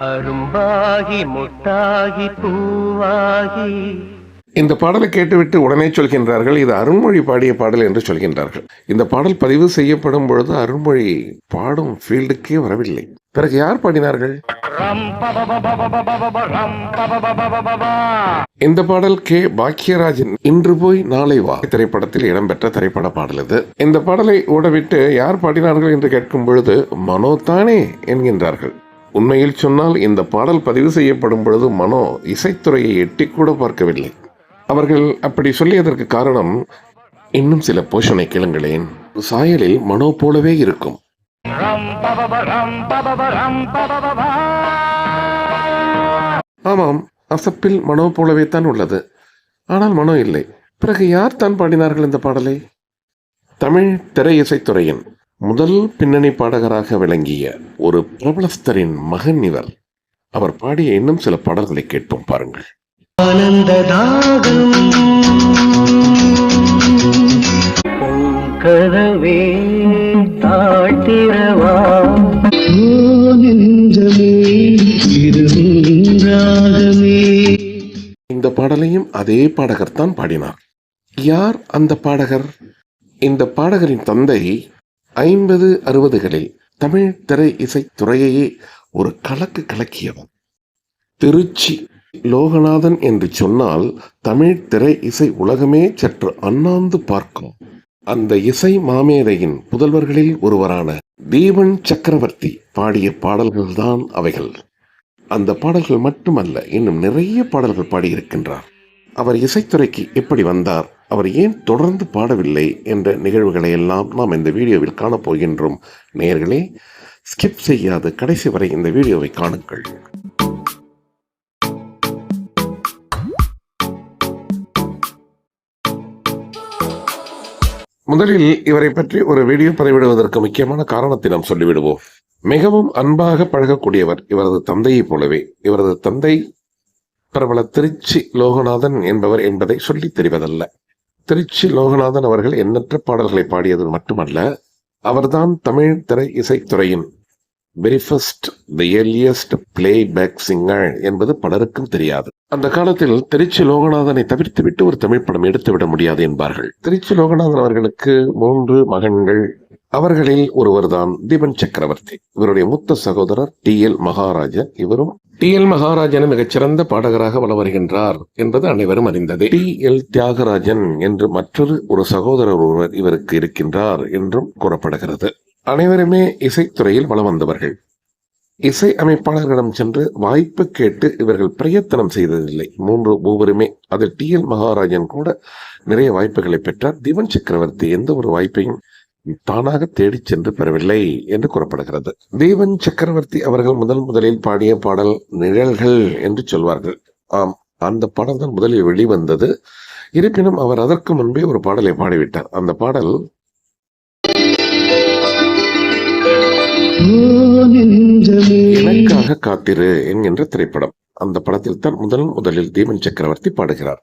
அரும்பாகி முட்டாகி பூவாகி இந்த பாடலை கேட்டுவிட்டு உடனே சொல்கின்றார்கள் இது அருண்மொழி பாடிய பாடல் என்று சொல்கின்றார்கள் இந்த பாடல் பதிவு செய்யப்படும் பொழுது அருண்மொழி பாடும் ஃபீல்டுக்கே வரவில்லை பிறகு யார் பாடினார்கள் இந்த பாடல் கே பாக்யராஜன் இன்று போய் நாளை வா திரைப்படத்தில் இடம்பெற்ற திரைப்பட பாடல் இது இந்த பாடலை ஓடவிட்டு யார் பாடினார்கள் என்று கேட்கும் பொழுது மனோ தானே என்கின்றார்கள் உண்மையில் சொன்னால் இந்த பாடல் பதிவு செய்யப்படும் பொழுது மனோ இசைத்துறையை எட்டி கூட பார்க்கவில்லை. அவர்கள் அப்படி சொல்லியதற்கு காரணம் இன்னும் சில போஷனை கேளுங்களேன். சாயலில் மனோ போலவே இருக்கும். ஆமாம் அசப்பில் மனோ போலவே தான் உள்ளது. ஆனால் மனோ இல்லை. பிறகு யார் தான் பாடினார்கள் இந்த பாடலை? தமிழ் திரை இசைத்துறையின் முதல் பின்னணி பாடகராக விளங்கிய ஒரு பிரபலஸ்தரின் மகன் இவர். அவர் பாடிய இன்னும் சில பாடல்களை கேட்போம் பாருங்கள். தாழ்த்திரவா இந்த பாடலையும் அதே பாடகர் தான் பாடினார். யார் அந்த பாடகர்? இந்த பாடகரின் தந்தை ஐம்பது அறுபதுகளில் தமிழ் திரை இசைத்துறையையே ஒரு கலக்கு கலக்கியவர் திருச்சி லோகநாதன் என்று சொன்னால் தமிழ் திரை இசை உலகமே சற்று அண்ணாந்து பார்க்கும். அந்த இசை மாமேதையின் புதல்வர்களில் ஒருவரான தீபன் சக்கரவர்த்தி பாடிய பாடல்கள்தான் அவைகள். அந்த பாடல்கள் மட்டுமல்ல இன்னும் நிறைய பாடல்கள் பாடியிருக்கின்றார். அவர் இசைத்துறைக்கு எப்படி வந்தார்? அவர் ஏன் தொடர்ந்து பாடவில்லை என்ற நிகழ்வுகளை எல்லாம் நாம் இந்த வீடியோவில் காணப்போகின்றோம். நேயர்களே ஸ்கிப் செய்யாது கடைசி வரை இந்த வீடியோவை காணுங்கள். முதலில் இவரை பற்றி ஒரு வீடியோ பதிவிடுவதற்கு முக்கியமான காரணத்தை நாம் சொல்லிவிடுவோம். மிகவும் அன்பாக பழகக்கூடியவர் இவரது தந்தையைப் போலவே இவரது தந்தை பிரபல திருச்சி லோகநாதன் என்பவர் என்பதை சொல்லித் தெரிவதல்ல. திருச்சி லோகநாதன் அவர்கள் எண்ணற்ற பாடல்களை பாடியது மட்டுமல்ல அவர்தான் தமிழ் திரை இசைத்துறையின் very first the earliest playback singer என்பது பலருக்கும் தெரியாது. அந்த காலத்தில் திருச்சி லோகநாதனை தவிர்த்து விட்டு ஒரு தமிழ் படம் எடுத்துவிட முடியாது என்பார்கள். திருச்சி லோகநாதன் அவர்களுக்கு மூன்று மகன்கள் அவர்களில் ஒருவர்தான் தீபன் சக்கரவர்த்தி. இவருடைய மூத்த சகோதரர் டி. எல். மகாராஜன். இவரும் டி. எல். மகாராஜன் மிகச்சிறந்த பாடகராக வலம் வருகின்றார் என்பது அனைவரும் அறிந்தது. டி. எல். தியாகராஜன் என்று மற்றொரு ஒரு சகோதரர் ஒருவர் இவருக்கு இருக்கின்றார் என்றும் கூறப்படுகிறது. அனைவருமே இசைத்துறையில் வளம் வந்தவர்கள் இசை அமைப்பாளர்களிடம் சென்று வாய்ப்பு கேட்டு இவர்கள் பிரயத்தனம் செய்ததில்லை. மூன்று மூவருமே அதில் டி. எல். மகாராஜன் கூட நிறைய வாய்ப்புகளை பெற்றார். திவன் சக்கரவர்த்தி எந்த ஒரு வாய்ப்பையும் தானாக தேடிச் சென்று பெறவில்லை என்று கூறப்படுகிறது. தீபன் சக்கரவர்த்தி அவர்கள் முதல் முதலில் பாடிய பாடல் நிழல்கள் என்று சொல்வார்கள். ஆம் அந்த பாடல் தான் முதலில் வெளிவந்தது. இருப்பினும் அவர் அதற்கு முன்பே ஒரு பாடலை பாடிவிட்டார். அந்த பாடல் எனக்காக காத்திரு என்கின்ற திரைப்படம். அந்த படத்தில் தான் முதல் முதலில் தீபன் சக்கரவர்த்தி பாடுகிறார்.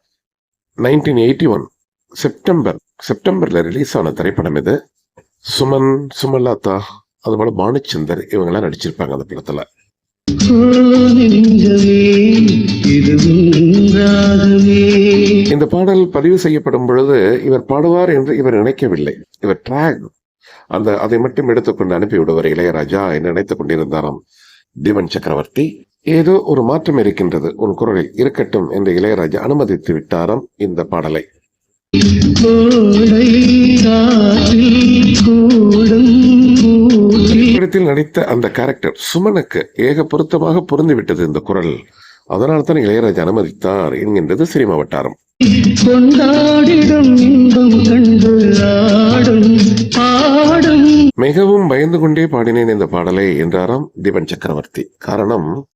நைன்டீன் எயிட்டி ஒன் செப்டம்பர் செப்டம்பர்ல ரிலீஸ் ஆன திரைப்படம் இது. சுமன் சுமலதா அதுபோல பானுச்சந்தர் இவங்கெல்லாம் நடிச்சிருப்பாங்க அந்த படத்துல. இந்த பாடல் பதிவு செய்யப்படும் பொழுது இவர் பாடுவார் என்று இவர் நினைக்கவில்லை. இவர் ட்ராக் அந்த அதை மட்டும் எடுத்துக்கொண்டு அனுப்பி விடுவார் இளையராஜா என்று நினைத்துக் கொண்டிருந்தாராம் தீபன் சக்கரவர்த்தி. ஏதோ ஒரு மாற்றம் இருக்கின்றது. உன் குரலில் இருக்கட்டும் என்று இளையராஜா அனுமதித்து விட்டாராம் இந்த பாடலை. திரைப்படத்தில் நடித்த அந்த கேரக்டர் சுமனுக்கு ஏக பொருத்தமாக பொருந்திவிட்டது இந்த குரல். அதனால் தான் இளையராஜா அனுமதித்தார் என்கின்றது சினிமா வட்டாரம். கொண்டாடிடும் இன்பம் கண்டு ஆடும் பாடும். மிகவும் பயந்து கொண்டே பாடினேன் இந்த பாடலை என்றாராம் தீபன் சக்கரவர்த்தி. காரணம்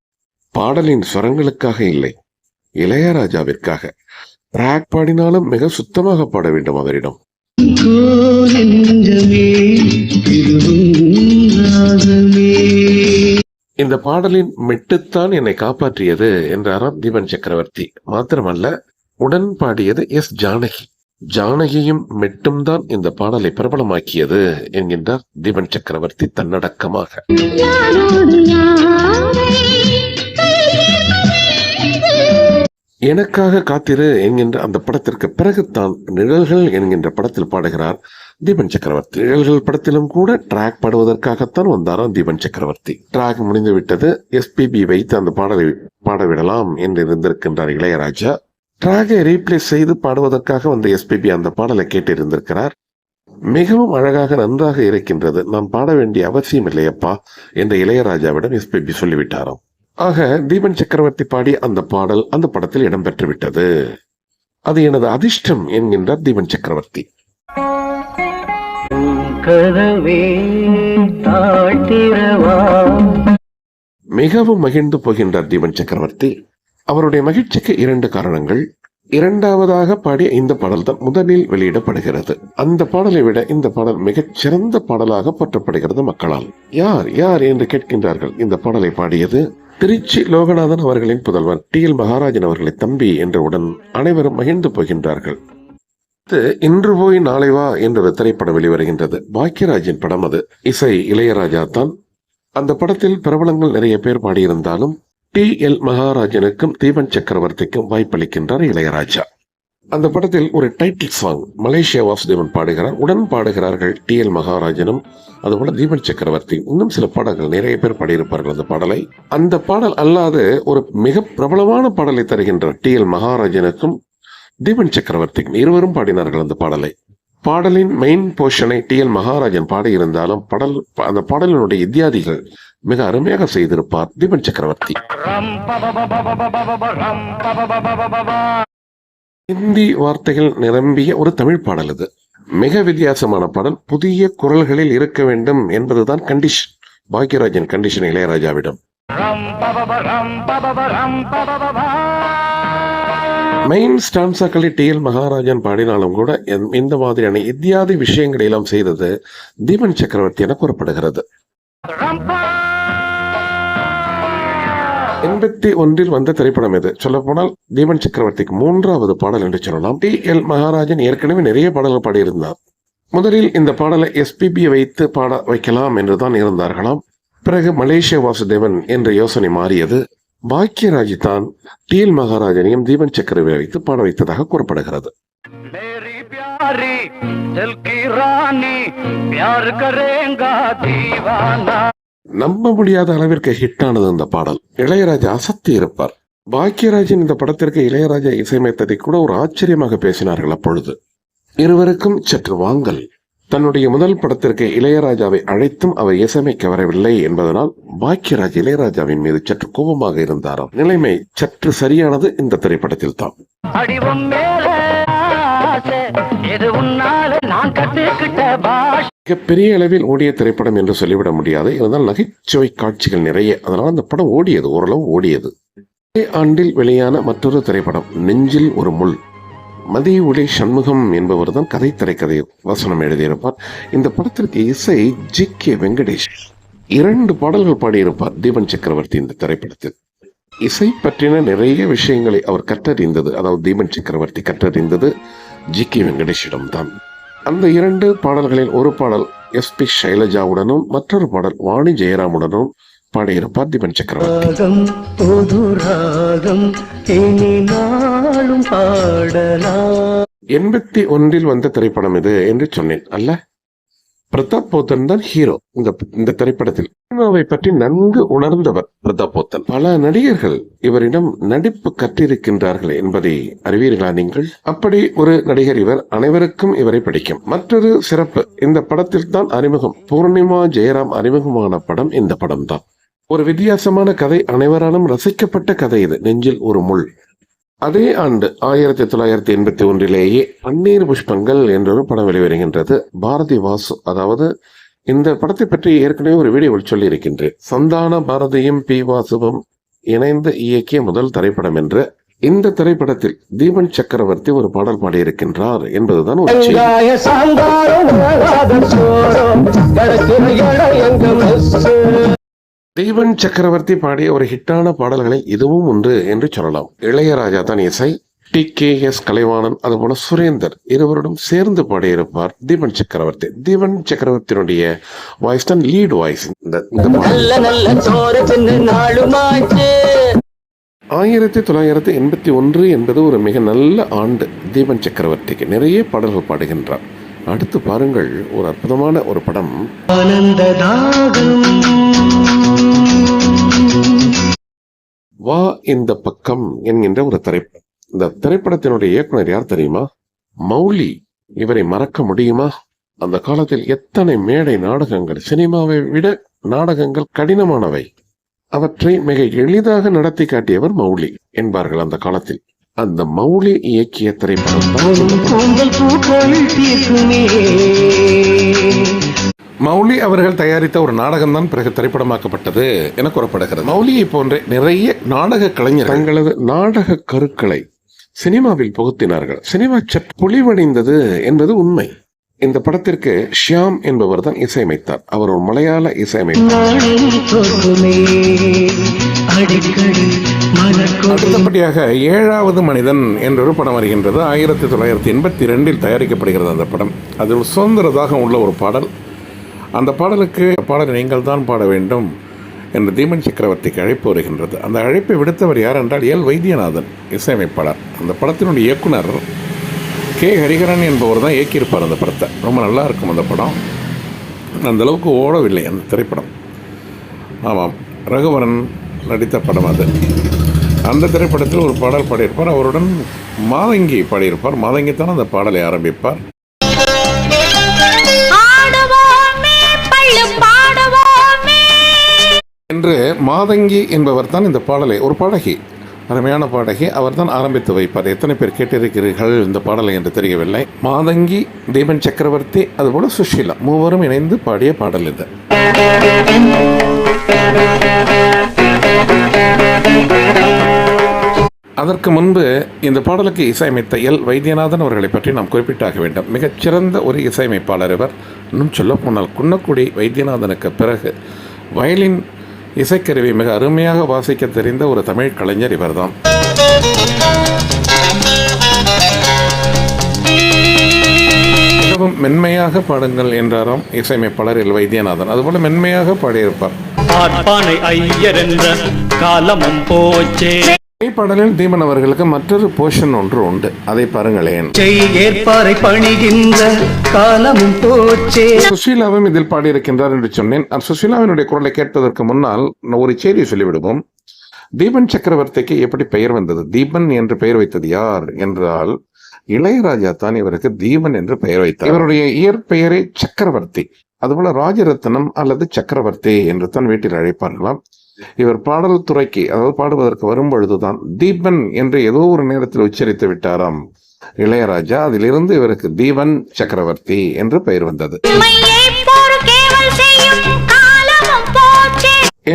பாடலின் ஸ்வரங்களுக்காக இல்லை இளையராஜாவிற்காக. ட்ராக் பாடினாலும் மிக சுத்தமாக பாட வேண்டும் அவரிடம். இந்த பாடலின் மெட்டுத்தான் என்னை காப்பாற்றியது என்றாராம் தீபன் சக்கரவர்த்தி. மாத்திரமல்ல உடன் பாடியது எஸ் ஜானகி. ஜானகியும் மெட்டும் தான் இந்த பாடலை பிரபலமாக்கியது என்கின்றார் தீபன் சக்கரவர்த்தி தன்னடக்கமாக. எனக்காக காத்திரு என்கின்ற அந்த படத்திற்கு பிறகுத்தான் நிழல்கள் என்கின்ற படத்தில் பாடுகிறார் தீபன் சக்கரவர்த்தி. நிழல்கள் படத்திலும் கூட ட்ராக் பாடுவதற்காகத்தான் வந்தாராம் தீபன் சக்கரவர்த்தி. ட்ராக் முடிந்து விட்டது. எஸ்பிபி வைத்து அந்த பாடலை பாடவிடலாம் என்று இருந்திருக்கின்றார் இளையராஜா. ட்ராகை ரீப்ளேஸ் செய்து பாடுவதற்காக வந்த எஸ்பிபி அந்த பாடலை கேட்டு இருந்திருக்கிறார் மிகவும் அழகாக நன்றாக இருக்கின்றது. நான் பாட வேண்டிய அவசியம் இல்லையப்பா என்று இளையராஜாவிடம் எஸ்பிபி சொல்லிவிட்டாராம். ஆக தீபன் சக்கரவர்த்தி பாடி அந்த பாடல் அந்த படத்தில் இடம்பெற்று விட்டது அது எனது அதிர்ஷ்டம் என்கின்றார் தீபன் சக்கரவர்த்தி. மிகவும் மகிழ்ந்து போகின்றார் தீபன் சக்கரவர்த்தி அவருடைய மகிழ்ச்சிக்கு இரண்டு காரணங்கள். இரண்டாவதாக பாடிய இந்த பாடல் தான் முதலில் வெளியிடப்படுகிறது. அந்த பாடலை விட இந்த பாடல் மிகச் சிறந்த பாடலாக போற்றப்படுகிறது மக்களால். யார் யார் என்று கேட்கின்றார்கள் இந்த பாடலை பாடியது? திருச்சி லோகநாதன் அவர்களின் புதல்வர் டி எல் மகாராஜன் அவர்களை தம்பி என்றவுடன் அனைவரும் மகிழ்ந்து போகின்றார்கள். இன்று போய் நாளை வா என்ற திரைப்படம் வெளிவருகின்றது. பாக்கியராஜின் படம் அது. இசை இளையராஜா தான். அந்த படத்தில் பிரபலங்கள் நிறைய பேர் பாடியிருந்தாலும் டி எல் மகாராஜனுக்கும் தீபன் சக்கரவர்த்திக்கும் வாய்ப்பளிக்கின்றார் இளையராஜா. அந்த படத்தில் ஒரு டைட்டில் சாங் மலேசியா வாசுதேவன் பாடுகிறார் உடன் பாடுகிறார்கள் டி எல் மகாராஜனும் அதுபோல தீபன் சக்கரவர்த்தி இன்னும் சில பாடல்கள் நிறைய பேர் பாடியிருப்பார்கள் அந்த பாடலை அந்த பாடல் அல்லாது ஒரு மிக பிரபலமான பாடலை தருகின்ற டி எல் மகாராஜனுக்கும் தீபன் சக்கரவர்த்திக்கும் இருவரும் பாடினார்கள் அந்த பாடலை பாடலின் மெயின் போர்ஷனை டி எல் மகாராஜன் பாடியிருந்தாலும் பாடல் அந்த பாடலினுடைய இத்தியாதிகள் மிக அருமையாக செய்திருப்பார் தீபன் சக்கரவர்த்தி ஹிந்தி வார்த்தைகள் நிரம்பிய ஒரு தமிழ் பாடல் இது. மிக வித்தியாசமான பாடல். புதிய குரல்களில் இருக்க வேண்டும் என்பதுதான் கண்டிஷன் பாக்யராஜன் கண்டிஷன் இளையராஜாவிடம். மெயின் ஸ்டான்சாக்களை டி எல் மகாராஜன் பாடினாலும் கூட இந்த மாதிரியான இத்தியாதி விஷயங்களை எல்லாம் செய்தது தீபன் சக்கரவர்த்தி என கூறப்படுகிறது. எண்பத்தி ஒன்றில் வந்த திரைப்படம் இது சொல்லப்போனால் தீபன் சக்கரவர்த்திக்கு மூன்றாவது பாடல் என்று சொல்லலாம். டி. எல். மகாராஜன் ஏற்கனவே நிறைய பாடல்கள் பாடியிருந்தார். முதலில் இந்த பாடலை எஸ்பிபி வைத்து பாட வைக்கலாம் என்றுதான் இருந்தார்களாம். பிறகு மலேசிய வாசுதேவன் என்ற யோசனை மாறியது. பாக்கியராஜ் தான் டி. எல். மகாராஜனையும் தீபன் சக்கரவர்த்தி வைத்து பாட வைத்ததாக கூறப்படுகிறது. நம்ப முடியாத அளவிற்கு ஹிட் ஆனது அந்த பாடல். இளையராஜா அசத்தி இருப்பார். பாக்கியராஜன் இந்த படத்திற்கு இளையராஜா இசையமைத்ததை கூட ஒரு ஆச்சரியமாக பேசினார்கள் அப்பொழுது. இருவருக்கும் சற்று வாங்கல். தன்னுடைய முதல் படத்திற்கு இளையராஜாவை அழைத்தும் அவர் இசையமைக்க வரவில்லை என்பதனால் பாக்கியராஜ் இளையராஜாவின் மீது சற்று கோபமாக இருந்தாராம். நிலைமை சற்று சரியானது இந்த திரைப்படத்தில் தான் இது உன்னால நான் கத்துக்கிட்ட மிகப்பெரிய அளவில் ஓடிய திரைப்படம் என்று சொல்லிவிட முடியாது. இருந்தால் நகைச்சுவை காட்சிகள் நிறைய. அதனால் அந்த படம் ஓடியது ஓரளவு ஓடியது. அதே ஆண்டில் வெளியான மற்றொரு திரைப்படம் நெஞ்சில் ஒரு முள். மதிய ஒளி சண்முகம் என்பவர் தான் கதை திரைக்கதை வசனம் எழுதியிருப்பார். இந்த படத்திற்கு இசை ஜி கே வெங்கடேஷ். இரண்டு பாடல்கள் பாடியிருப்பார் தீபன் சக்கரவர்த்தி இந்த திரைப்படத்தில். இசை பற்றின நிறைய விஷயங்களை அவர் கற்றறிந்தது. அதாவது தீபன் சக்கரவர்த்தி கற்றறிந்தது. ஜி கே வெங்கடேஷிடம் தான். அந்த இரண்டு பாடல்களில் ஒரு பாடல் எஸ் பி சைலஜாவுடனும் மற்றொரு பாடல் வாணி ஜெயராமுடனும் பாடியிருப்பார் தீபன் சக்கரவர்த்தி. எண்பத்தி ஒன்றில் வந்த திரைப்படம் இது என்று சொன்னேன் அல்ல? பிரதாப் போத்தன் தான் ஹீரோ. இந்த இந்த திரைப்படத்தில். சினிமாவை பற்றி நன்கு உணர்ந்தவர் பிரதாப் போத்தன் பல நடிகர்கள் இவரிடம் நடிப்பு கற்றிருக்கின்றார்கள் என்பதை அறிவீர்களா நீங்கள்? அப்படி ஒரு நடிகர் இவர் அனைவருக்கும் இவரை பிடிக்கும். மற்றொரு சிறப்பு இந்த படத்தில் தான் அறிமுகம். பூர்ணிமா ஜெயராம் அறிமுகமான படம் இந்த படம் தான் ஒரு வித்தியாசமான கதை அனைவராலும் ரசிக்கப்பட்ட கதை இது. நெஞ்சில் ஒரு முள். அதே ஆண்டு ஆயிரத்தி தொள்ளாயிரத்தி எண்பத்தி ஒன்றிலேயே பன்னீர் புஷ்பங்கள் என்றொரு படம் வெளிவருகின்றது. பாரதி வாசு அதாவது இந்த படத்தை பற்றி ஏற்கனவே ஒரு வீடியோவில் சொல்லி இருக்கின்றேன் சந்தான பாரதியும் பி வாசுவும் இணைந்து இயக்கிய முதல் திரைப்படம் என்று இந்த திரைப்படத்தில் தீபன் சக்கரவர்த்தி ஒரு பாடல் பாடியிருக்கின்றார் என்பதுதான் ஒரு தீபன் சக்கரவர்த்தி பாடிய ஒரு ஹிட்டான பாடல்களில் இதுவும் ஒன்று என்று சொல்லலாம். இளையராஜா தான் இசை டி கே எஸ் கலைவாணன் அதுபோல சுரேந்தர் இருவருடன் சேர்ந்து பாடியிருப்பார் தீபன் சக்கரவர்த்தி. தீபன் சக்கரவர்த்தியினுடைய வாய்ஸ் தான் லீட் வாய்ஸ் இந்த ஆயிரத்தி தொள்ளாயிரத்தி எண்பத்தி ஒன்று என்பது ஒரு மிக நல்ல ஆண்டு தீபன் சக்கரவர்த்திக்கு. நிறைய பாடல்கள் பாடுகின்றார். அடுத்து பாருங்கள் ஒரு அற்புதமான ஒரு படம். வா இந்த பக்கம் என்கின்ற ஒரு திரைப்படம். இந்த திரைப்படத்தினுடைய இயக்குனர் யார் தெரியுமா? மௌலி. இவரை மறக்க முடியுமா? அந்த காலத்தில் எத்தனை மேடை நாடகங்கள் சினிமாவை விட நாடகங்கள் கடினமானவை. அவற்றை மிக எளிதாக நடத்தி காட்டியவர் மௌலி என்பார்கள் அந்த காலத்தில். அந்த மௌலி இயக்கிய திரைப்படம் தான் மௌலி அவர்கள் தயாரித்த ஒரு நாடகம் தான் பிறகு திரைப்படமாக்கப்பட்டது என கூறப்படுகிறது. மௌலியை போன்ற நிறைய நாடக கலைஞர் தங்களது நாடக கருக்களை சினிமாவில் புகுத்தினார்கள். சினிமா சற்று பொலிவடைந்தது என்பது உண்மை. இந்த படத்திற்கு ஷியாம் என்பவர் தான் இசையமைத்தார். அவர் ஒரு மலையாள இசையமைப்பார் அடுத்தபடியாக ஏழாவது மனிதன் என்றொரு படம் வருகின்றது. ஆயிரத்தி தொள்ளாயிரத்தி எண்பத்தி ரெண்டில் தயாரிக்கப்படுகிறது அந்த படம். அதில் சுதந்திரதாக உள்ள ஒரு பாடல். அந்த பாடலுக்கு பாடல் நீங்கள் தான் பாட வேண்டும் என்று தீமன் சக்கரவர்த்திக்கு அழைப்பு வருகின்றது. அந்த அழைப்பை விடுத்தவர் யார் என்றால் எல். வைத்தியநாதன் இசையமைப்பாளர். அந்த படத்தினுடைய இயக்குனர் கே. ஹரிஹரன் என்பவர் தான் இயக்கியிருப்பார் அந்த படத்தை. ரொம்ப நல்லா இருக்கும் அந்த படம். அந்தளவுக்கு ஓடவில்லை அந்த திரைப்படம். ஆமாம் ரகுவரன் நடித்த படம் அது. அந்த திரைப்படத்தில் ஒரு பாடல் பாடியிருப்பார். அவருடன் மாதங்கி பாடியிருப்பார். மாதங்கி தான் அந்த பாடலை ஆரம்பிப்பார். என்று மாதங்கி என்பவர் தான் இந்த பாடலை ஒரு பாடகி அருமையான பாடகி அவர் தான் ஆரம்பித்து வைப்பார். எத்தனை பேர் கேட்டிருக்கிறீர்கள் இந்த பாடலை என்று தெரியவில்லை. மாதங்கி தீபன் சக்கரவர்த்தி அதுபோல சுஷீலா மூவரும் இணைந்து பாடிய பாடல் இது. அதற்கு முன்பு இந்த பாடலுக்கு இசையமைத்த எல். வைத்தியநாதன் அவர்களை பற்றி நாம் குறிப்பிட்டாக வேண்டும். மிகச்சிறந்த ஒரு இசையமைப்பாளர் இவர். இன்னும் சொல்லப்போனால் குன்னக்குடி வைத்தியநாதனுக்கு பிறகு வயலின் இசைக்கருவி மிக அருமையாக வாசிக்க தெரிந்த ஒரு தமிழ் கலைஞர் இவர்தான். மிகவும் மென்மையாக பாடுங்கள் என்றாராம் இசையமைப்பாளர் எல். வைத்தியநாதன். அதுபோல மென்மையாக பாடியிருப்பார். பார்ப்பானை ஐயர் என்ற காலமும் போச்சே. பாடலில் தீபன் அவர்களுக்கு மற்றொரு போர்ஷன் ஒன்று உண்டு. அதை பாருங்களேன். செய் ஏற்பாரை பணிகின்ற காலமும் போச்சே. சுஷீலாவும் இதில் பாடியிருக்கின்றார் என்று சொன்னேன். சுஷீலாவினுடைய குரலை கேட்பதற்கு முன்னால் ஒரு செய்தி சொல்லிவிடுவோம். தீபன் சக்கரவர்த்திக்கு எப்படி பெயர் வந்தது? தீபன் என்று பெயர் வைத்தது யார் என்றால் இளையராஜா தான் இவருக்கு தீபன் என்று பெயர் வைத்தார். இவருடைய இயற்பெயரே சக்கரவர்த்தி. அதுபோல ராஜரத்னம் அல்லது சக்கரவர்த்தி என்று தான் வீட்டில் அழைப்பார்களாம். இவர் பாடல் துறைக்கு அதாவது பாடுவதற்கு வரும்பொழுதுதான் தீபன் என்று ஏதோ ஒரு நேரத்தில் உச்சரித்து விட்டாராம். இளையராஜா அதிலிருந்து இவருக்கு தீபன் சக்கரவர்த்தி என்று பெயர் வந்தது.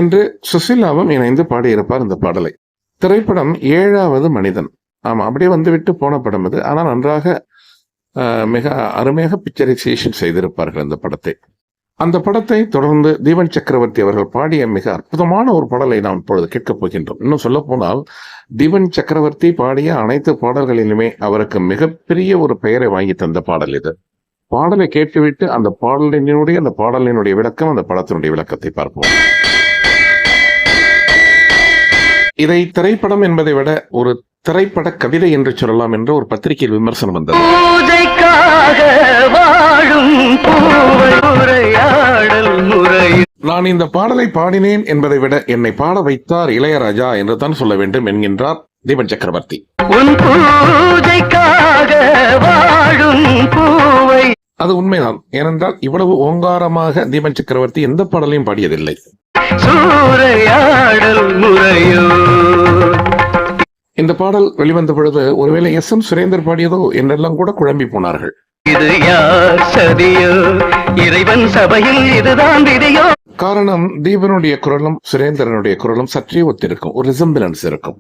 என்று சுசிலாவும் இணைந்து பாடியிருப்பார் இந்த பாடலை. திரைப்படம் ஏழாவது மனிதன். ஆமா அப்படியே வந்துவிட்டு போன படம் அது. ஆனால் நன்றாக மிக அருமையாக பிக்சரைசேஷன் செய்திருப்பார்கள் அந்த படத்தை. அந்த படத்தை தொடர்ந்து தீபன் சக்கரவர்த்தி அவர்கள் பாடிய மிக அற்புதமான ஒரு பாடலை நாம் இப்பொழுது கேட்கப் போகின்றோம். இன்னும் சொல்ல போனால் தீபன் சக்கரவர்த்தி பாடிய அனைத்து பாடல்களிலுமே அவருக்கு மிகப்பெரிய ஒரு பெயரை வாங்கி தந்த பாடல் இது. பாடலை கேட்டுவிட்டு அந்த பாடலினுடைய அந்த பாடலினுடைய விளக்கம் அந்த படத்தினுடைய விளக்கத்தை பார்ப்போம். இதை திரைப்படம் என்பதை விட ஒரு திரைப்பட கவிதை என்று சொல்லலாம் என்று ஒரு பத்திரிகையில் விமர்சனம் வந்தது. நான் இந்த பாடலை பாடினேன் என்பதை விட என்னை பாட வைத்தார் இளையராஜா என்று தான் சொல்ல வேண்டும் என்கின்றார் தீபன் சக்கரவர்த்தி. அது உண்மைதான். ஏனென்றால் இவ்வளவு ஓங்காரமாக தீபன் சக்கரவர்த்தி எந்த பாடலையும் பாடியதில்லை. இந்த பாடல் வெளிவந்த பொழுது ஒருவேளை எஸ் எம் சுரேந்தர் பாடியதோ என்றெல்லாம் கூட குழம்பி போனார்கள். இது யார் சதியோ? இறைவன் சபையில் இதுதான் விதியோ? காரணம் தீபனுடைய குரலும் சுரேந்திரனுடைய குரலும் சற்றே ஒத்திருக்கும். ஒரு ரிசம்பிளன்ஸ் இருக்கும்.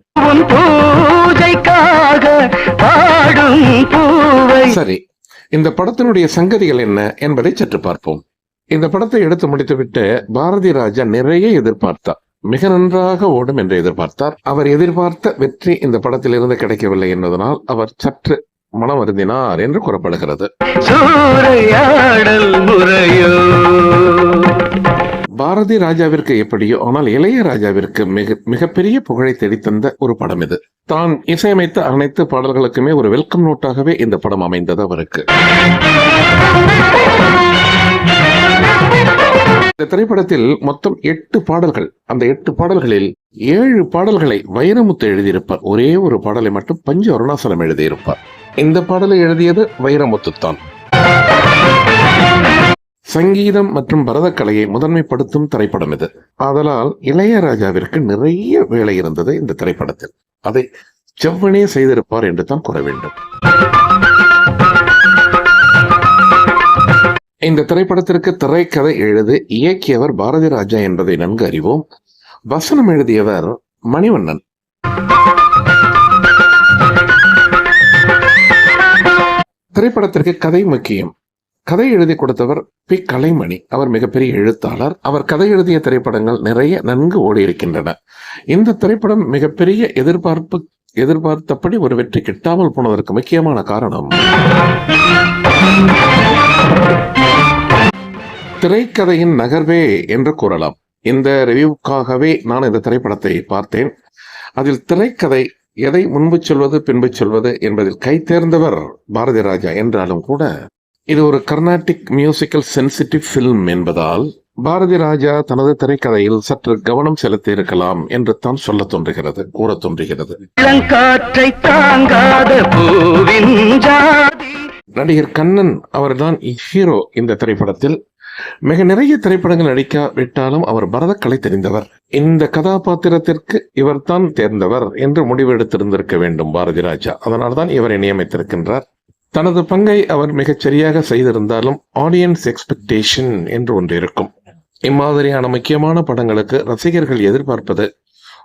சரி இந்த படத்தினுடைய சங்கதிகள் என்ன என்பதை சற்று பார்ப்போம். இந்த படத்தை எடுத்து முடித்துவிட்டு பாரதி ராஜா நிறைய எதிர்பார்த்தார். மிக நன்றாக ஓடும் என்று எதிர்பார்த்தார். அவர் எதிர்பார்த்த வெற்றி இந்த படத்திலிருந்து கிடைக்கவில்லை என்பதனால் அவர் சற்று மனம் வருந்தினார் என்று கூறப்படுகிறது. பாரதி ராஜாவிற்கு எப்படியோ ஆனால் இளையராஜாவிற்கு மிக மிகப்பெரிய புகழை தேடித்தந்த ஒரு படம் இது. தான் இசையமைத்த அனைத்து பாடல்களுக்குமே ஒரு வெல்கம் நோட்டாகவே இந்த படம் அமைந்தது அவருக்கு. இந்த திரைப்படத்தில் மொத்தம் எட்டு பாடல்கள். அந்த எட்டு பாடல்களில் ஏழு பாடல்களை வைரமுத்து எழுதியிருப்பார். ஒரே ஒரு பாடலை மட்டும் பஞ்சு அருணாசலம் எழுதியிருப்பார். இந்த பாடலை எழுதியது வைரமுத்து தான் சங்கீதம் மற்றும் பரதக்கலையை முதன்மைப்படுத்தும் திரைப்படம் இது. ஆதலால் இளையராஜாவிற்கு நிறைய வேலை இருந்தது இந்த திரைப்படத்தில். அதை செவ்வனே செய்திருப்பார் என்று தான் கூற வேண்டும். இந்த திரைப்படத்திற்கு திரைக்கதை எழுதி இயக்கியவர் பாரதி ராஜா என்பதை நன்கு அறிவோம். வசனம் எழுதியவர் மணிவண்ணன். திரைப்படத்திற்கு கதை முக்கியம். கதை எழுதி கொடுத்தவர் பி. கலைமணி. அவர் மிகப்பெரிய எழுத்தாளர். அவர் கதை எழுதிய திரைப்படங்கள் நிறைய நன்கு ஓடியிருக்கின்றன. இந்த திரைப்படம் மிகப்பெரிய எதிர்பார்ப்பு எதிர்பார்த்தபடி ஒரு வெற்றி கிட்டாமல் போனதற்கு முக்கியமான காரணம். திரைக்கதையின் நகர்வே என்று கூறலாம். இந்த ரிவ்யூக்காகவே நான் இந்த திரைப்படத்தை பார்த்தேன். அதில் திரைக்கதை எதை முன்பு சொல்வது பின்பு சொல்வது என்பதில் கை தேர்ந்தவர் பாரதி ராஜா என்றாலும் கூட இது ஒரு கர்நாடிக் மியூசிக்கல் சென்சிட்டிவ் ஃபில்ம் என்பதால் பாரதி ராஜா தனது திரைக்கதையில் சற்று கவனம் செலுத்தி இருக்கலாம் என்று தான் சொல்ல தோன்றுகிறது கூற தோன்றுகிறது. நடிகர் கண்ணன் அவர்தான் ஹீரோ இந்த திரைப்படத்தில். மிக நிறைய திரைப்படங்கள் நடிக்காவிட்டாலும் அவர் பரதக்கலை தெரிந்தவர். இந்த கதாபாத்திரத்திற்கு இவர் தான் தேர்ந்தவர் என்று முடிவெடுத்திருந்திருக்க வேண்டும் பாரதி ராஜா. அதனால்தான் இவரை நியமித்திருக்கின்றார். தனது பங்கை அவர் மிகச் சரியாக செய்திருந்தாலும் ஆடியன்ஸ் எக்ஸ்பெக்டேஷன் என்று ஒன்று இருக்கும். இம்மாதிரியான முக்கியமான படங்களுக்கு ரசிகர்கள் எதிர்பார்ப்பது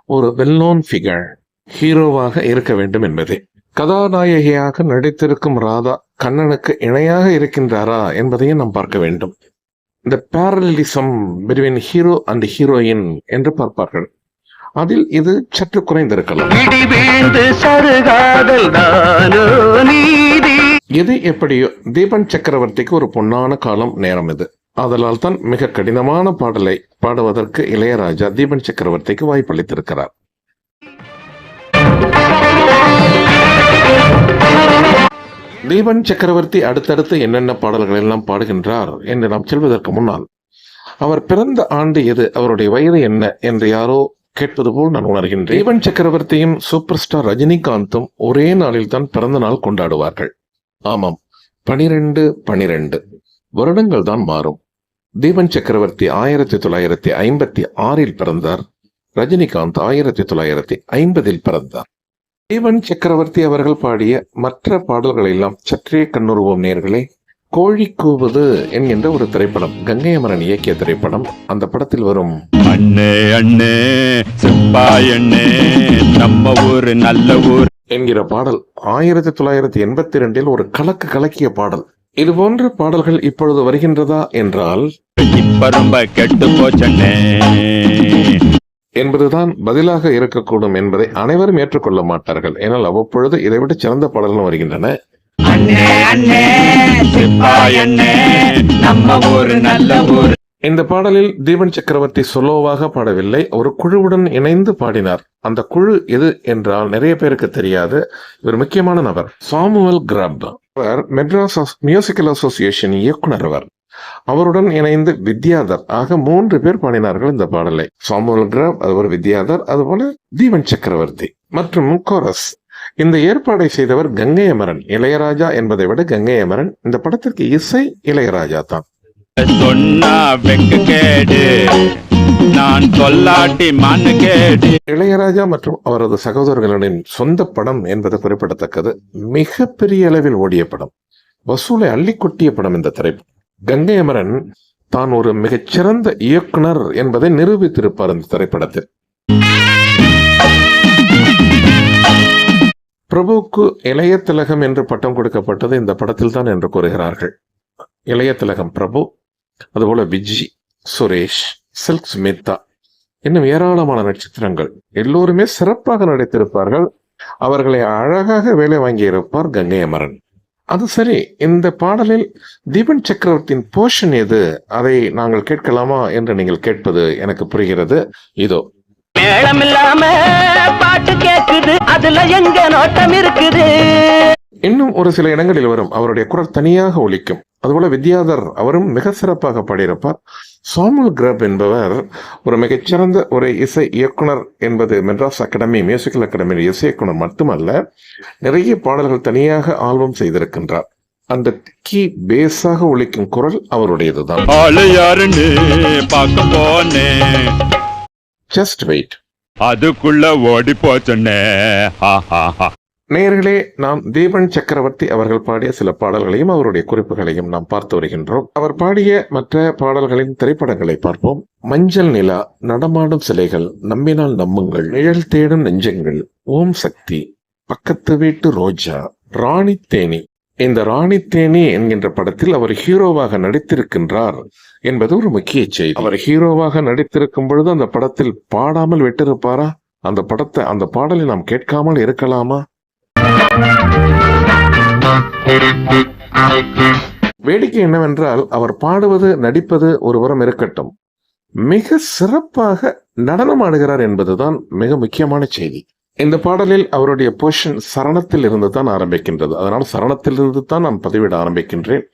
ஒரு வெல் நோன் ஃபிகர் ஹீரோவாக இருக்க வேண்டும் என்பதே. கதாநாயகியாக நடித்திருக்கும் ராதா கண்ணனுக்கு இணையாக இருக்கின்றாரா என்பதையும் நாம் பார்க்க வேண்டும். இந்த parallelism between hero and heroine என்று பார்ப்பார்கள். அதில் இது சற்று குறைந்திருக்கலாம். எது எப்படியோ தீபன் சக்கரவர்த்திக்கு ஒரு பொன்னான காலம் நேரம் இது. ஆதலால் தான் மிக கடினமான பாடலை பாடுவதற்கு இளையராஜா தீபன் சக்கரவர்த்திக்கு வாய்ப்பளித்திருக்கிறார். தீபன் சக்கரவர்த்தி அடுத்தடுத்து என்னென்ன பாடல்கள் எல்லாம் பாடுகின்றார் என்று நாம் செல்வதற்கு முன்னால் அவர் பிறந்த ஆண்டு எது அவருடைய வயது என்ன என்று யாரோ கேட்பது போல் நான் உணர்கின்றேன். தீபன் சக்கரவர்த்தியும் சூப்பர் ஸ்டார் ரஜினிகாந்தும் ஒரே நாளில் தான் பிறந்த நாள் கொண்டாடுவார்கள். ஆமாம் பனிரெண்டு பனிரெண்டு. வருடங்கள் தான் மாறும். தீபன் சக்கரவர்த்தி ஆயிரத்தி தொள்ளாயிரத்தி ஐம்பத்தி ஆறில் பிறந்தார். ரஜினிகாந்த் ஆயிரத்தி தொள்ளாயிரத்தி ஐம்பதில் பிறந்தார். தீபன் சக்கரவர்த்தி அவர்கள் பாடிய மற்ற பாடல்கள் எல்லாம் சற்றே கண்ணுருவோம் நேர்களே. கோழி கூவுது என்கின்ற ஒரு திரைப்படம் கங்கை அமரன் இயக்கிய திரைப்படம் அந்த படத்தில் வரும். அண்ணே அண்ணே சிப்பாய் அண்ணே நம்ம ஊரு நல்ல ஊர். என்கிற பாடல் ஆயிரத்தி தொள்ளாயிரத்தி எண்பத்தி ரெண்டில் ஒரு கலக்கு கலக்கிய பாடல். இது போன்ற பாடல்கள் இப்பொழுது வருகின்றதா என்றால் இப்ப ரொம்ப கெட்டு போச்சண்ணே என்பதுதான் பதிலாக இருக்கக்கூடும் என்பதை அனைவரும் ஏற்றுக்கொள்ள மாட்டார்கள். ஏனால் அவ்வப்பொழுது இதைவிட சிறந்த பாடல்களும் வருகின்றன. இந்த பாடலில் தீபன் சக்கரவர்த்தி சொலோவாக பாடவில்லை. ஒரு குழுவுடன் இணைந்து பாடினார். அந்த குழு எது என்றால் நிறைய பேருக்கு தெரியாது. ஒரு முக்கியமான நபர் சாமுவல் கிரப் அவர் மெட்ராஸ் மியூசிக்கல் அசோசியேஷன் இயக்குனர் அவர். அவருடன் இணைந்து வித்யாதர் ஆக மூன்று பேர் பாடினார்கள் இந்த பாடலை. சாமுவல் கிரப் அது ஒரு வித்யாதர் அதுபோல தீபன் சக்கரவர்த்தி மற்றும் கோரஸ் இந்த ஏற்பாடை செய்தவர் கங்கை அமரன் இளையராஜா என்பதை விட கங்கை அமரன் இந்த படத்திற்கு இசை இளையராஜா தான். நான் சொல்லாட்டி மண்ணு கேடு. இளையராஜா மற்றும் அவரது சகோதரர்களின் சொந்த படம் என்பது குறிப்பிடத்தக்கது. மிக பெரிய அளவில் ஓடிய படம். வசூலை அள்ளி கொட்டிய படம் இந்த திரைப்படம். கங்கை அமரன் தான் ஒரு மிகச்சிறந்த இயக்குனர் என்பதை நிரூபித்திருப்பார் இந்த திரைப்படத்தில். பிரபுவுக்கு இளைய திலகம் என்று பட்டம் கொடுக்கப்பட்டது இந்த படத்தில் தான் என்று கூறுகிறார்கள். இளைய திலகம் பிரபு அதுபோல விஜி சுரேஷ் சில்க் சுமிதா இன்னும் ஏராளமான நட்சத்திரங்கள். எல்லோருமே சிறப்பாக நடித்திருப்பார்கள். அவர்களை அழகாக வேலை வாங்கியிருப்பார் கங்கை அமரன் அது சரி இந்த பாடலில் தீபன் சக்கரவர்த்தியின் போர்ஷன் எது? அதை நாங்கள் கேட்கலாமா என்று நீங்கள் கேட்பது எனக்கு புரிகிறது. இதோ. மேளம் இல்லாம பாட்டு கேக்குது அதுல எங்க நோட்டம் இருக்குது? இன்னும் ஒரு சில இடங்களில் வரும் அவருடைய குரல் தனியாக ஒலிக்கும். அதுபோல வித்யாதர் அவரும் மிக சிறப்பாக பாடியிருப்பார். சாமுல் கிரப் என்பவர் ஒரு மிகச்சிறந்த ஒரு இசை இயக்குனர் என்பது மெட்ராஸ் அகாடமி மியூசிக்கல் அகாடமி இசை இயக்குனர் மட்டுமல்ல நிறைய பாடல்கள் தனியாக ஆல்பம் செய்திருக்கின்றார். அந்த கீ பேஸாக ஒலிக்கும் குரல் பார்க்க போனேன் ஜஸ்ட் வெயிட் அதுக்குள்ள ஓடி போச்சுன்னே. நேர்களே நாம் தீபன் சக்கரவர்த்தி அவர்கள் பாடிய சில பாடல்களையும் அவருடைய குறிப்புகளையும் நாம் பார்த்து வருகின்றோம். அவர் பாடிய மற்ற பாடல்களின் திரைப்படங்களை பார்ப்போம். மஞ்சள் நிலா நடமாடும் சிலைகள் நம்பினால் நம்புங்கள் நிழல் தேடும் நெஞ்சங்கள் ஓம் சக்தி பக்கத்து வீட்டு ரோஜா ராணி தேனி. இந்த ராணி தேனி என்கின்ற படத்தில் அவர் ஹீரோவாக நடித்திருக்கின்றார் என்பது ஒரு முக்கிய செய்தி. அவர் ஹீரோவாக நடித்திருக்கும் பொழுது அந்த படத்தில் பாடாமல் விட்டிருப்பாரா? அந்த படத்தை அந்த பாடலை நாம் கேட்காமல் இருக்கலாமா? வேடிக்கை என்னவென்றால் அவர் பாடுவது நடிப்பது ஒருபுறம் இருக்கட்டும். மிக சிறப்பாக நடனம் ஆடுகிறார் என்பதுதான் மிக முக்கியமான செய்தி. இந்த பாடலில் அவருடைய போர்ஷன் சரணத்தில் இருந்து தான் ஆரம்பிக்கின்றது. அதனால் சரணத்தில் இருந்து தான் நான் பதிவிட ஆரம்பிக்கின்றேன்.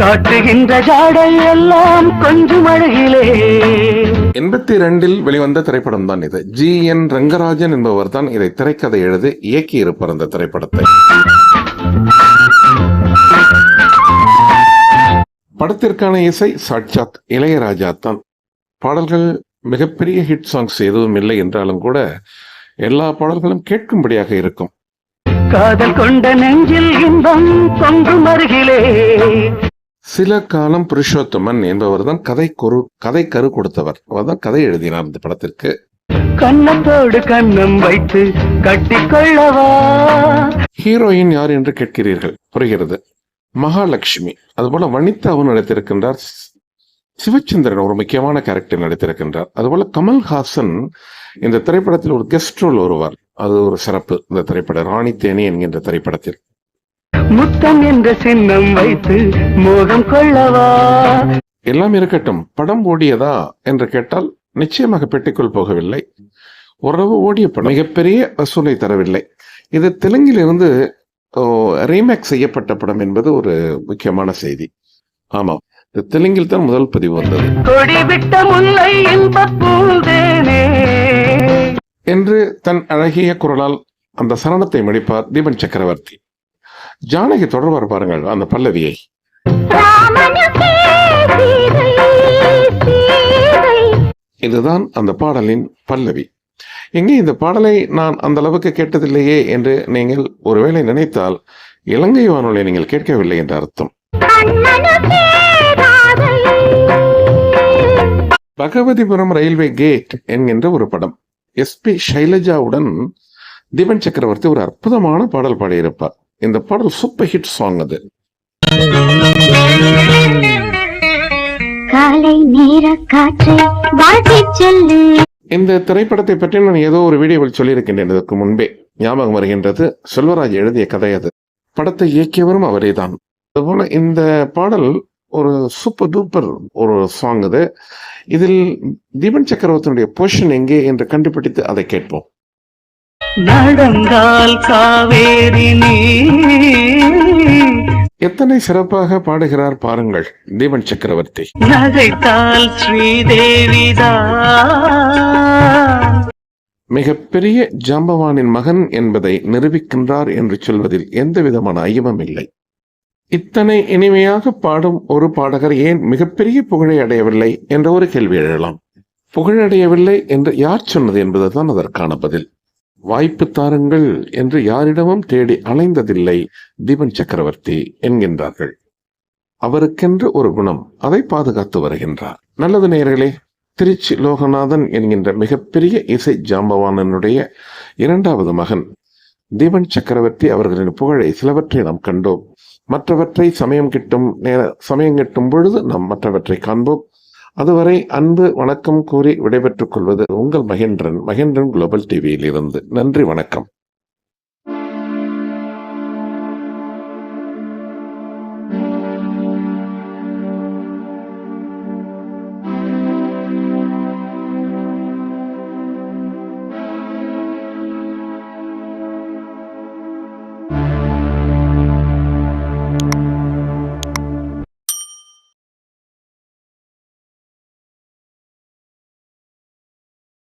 காட்டுகின்ற ஜாடை எல்லாம் கொஞ்சம் அழகிலே. எண்பத்தி ரெண்டில் வெளிவந்த திரைப்படம் தான் இது. ஜி என் ரங்கராஜன் என்பவர் தான் இதை திரைக்கதை எழுதி இயக்கி இருப்பார் அந்த திரைப்படத்தை. படத்திற்கான இசை சாட்சாத் இளையராஜா தான். பாடல்கள் மிகப்பெரிய ஹிட் சாங்ஸ் எதுவும் இல்லை என்றாலும் கூட எல்லா பாடல்களும் கேட்கும்படியாக இருக்கும். காதல் கொண்ட நெஞ்சில் இன்பம் அருகிலே. சில காலம் புருஷோத்தமன் என்பவர் தான் கதை கொரு கதை கரு கொடுத்தவர். அவர் தான் கதை எழுதினார் இந்த படத்திற்கு. கண்ணத்தோடு கண்ணம் வைத்து கட்டிக்கொள்ளவா? ஹீரோயின் யார் என்று கேட்கிறீர்கள்? புரிகிறது. மகாலட்சுமி. அதுபோல வனிதாவும் நடித்திருக்கின்றார். சிவச்சந்திரன் ஒரு முக்கியமான கேரக்டர் நடித்திருக்கின்றார். அதுபோல கமல்ஹாசன் இந்த திரைப்படத்தில் ஒரு கெஸ்ட் ரோல் வருவார். அது ஒரு சிறப்பு. இந்த திரைப்படம் ராணி தேனி என்கின்ற திரைப்படத்தில். முத்தம் என்ற சின்னம் வைத்து மோகம் கொள்ளவா? எல்லாம் இருக்கட்டும். படம் ஓடியதா என்று கேட்டால் நிச்சயமாக பெட்டிக்குள் போகவில்லை. ஓரளவு ஓடிய படம் மிகப்பெரிய வசூலை தரவில்லை. இது தெலுங்கில் இருந்து ரீமேக் செய்யப்பட்ட படம் என்பது ஒரு முக்கியமான செய்தி. ஆமாம். இது தெலுங்கில் தான் முதல் பதிவு வந்தது. என்று தன் அழகிய குரலால் அந்த சரணத்தை முடிப்பார் தீபன் சக்கரவர்த்தி. ஜானகி தொடர்பார் பாருங்கள் அந்த பல்லவியை. இதுதான் அந்த பாடலின் பல்லவி. எங்கே இந்த பாடலை நான் அந்த அளவுக்கு கேட்டதில்லையே என்று நீங்கள் ஒருவேளை நினைத்தால் இலங்கை வானொலி நீங்கள் கேட்கவில்லை என்ற அர்த்தம். பகவதிபுரம் ரயில்வே கேட் என்கின்ற ஒரு படம். எஸ்பி சைலஜாவுடன் தீபன் சக்கரவர்த்தி ஒரு அற்புதமான பாடல் பாடியிருப்பார். இந்த பாடல் சூப்பர் ஹிட் சாங் அது. காலை நேர காற்றை வாழ்த்தி செல்லு இந்த திரைப்படத்தை பற்றி நான் ஏதோ ஒரு வீடியோவில் சொல்லியிருக்கின்றேன். இதற்கு முன்பே ஞாபகம் வருகின்றது. செல்வராஜ் எழுதிய கதை அது. படத்தை இயக்கியவரும் அவரேதான். அதுபோல இந்த பாடல் ஒரு சூப்பர் டூப்பர் ஒரு சாங் இது. இதில் தீபன் சக்கரவர்த்தியுடைய பொஷன் எங்கே என்று கண்டுபிடித்து அதை கேட்போம். நடந்தால் காவேரி நீ எத்தனை சிறப்பாக பாடுகிறார் பாருங்கள் தீபன் சக்கரவர்த்தி. நகைத்தால் ஸ்ரீதேவிதான் மிகப்பெரிய ஜாம்பவானின் மகன் என்பதை நிரூபிக்கின்றார் என்று சொல்வதில் எந்த விதமான ஐயமும் இல்லை. இத்தனை இனிமையாக பாடும் ஒரு பாடகர் ஏன் மிகப்பெரிய புகழை அடையவில்லை என்ற ஒரு கேள்வி எழலாம். புகழடையவில்லை என்று யார் சொன்னது என்பதுதான் அதற்கான பதில். வாய்ப்பு தாருங்கள் என்று யாரிடமும் தேடி அலைந்ததில்லை தீபன் சக்கரவர்த்தி என்கின்றார்கள். அவருக்கென்று ஒரு குணம் அதை பாதுகாத்து வருகின்றார். நல்லது நேர்களே திருச்சி லோகநாதன் என்கின்ற மிகப்பெரிய இசை ஜாம்பவானனுடைய இரண்டாவது மகன் தீபன் சக்கரவர்த்தி அவர்களின் புகழை சிலவற்றை நாம் கண்டோம். மற்றவற்றை சமயம் கிட்டும் நேர சமயம் கிட்டும் பொழுது நாம் மற்றவற்றை காண்போம். அதுவரை அன்பு வணக்கம் கூறி விடைபெற்றுக் கொள்வது உங்கள் மகேந்திரன் மகேந்திரன் குளோபல் டிவியில் இருந்து நன்றி வணக்கம்.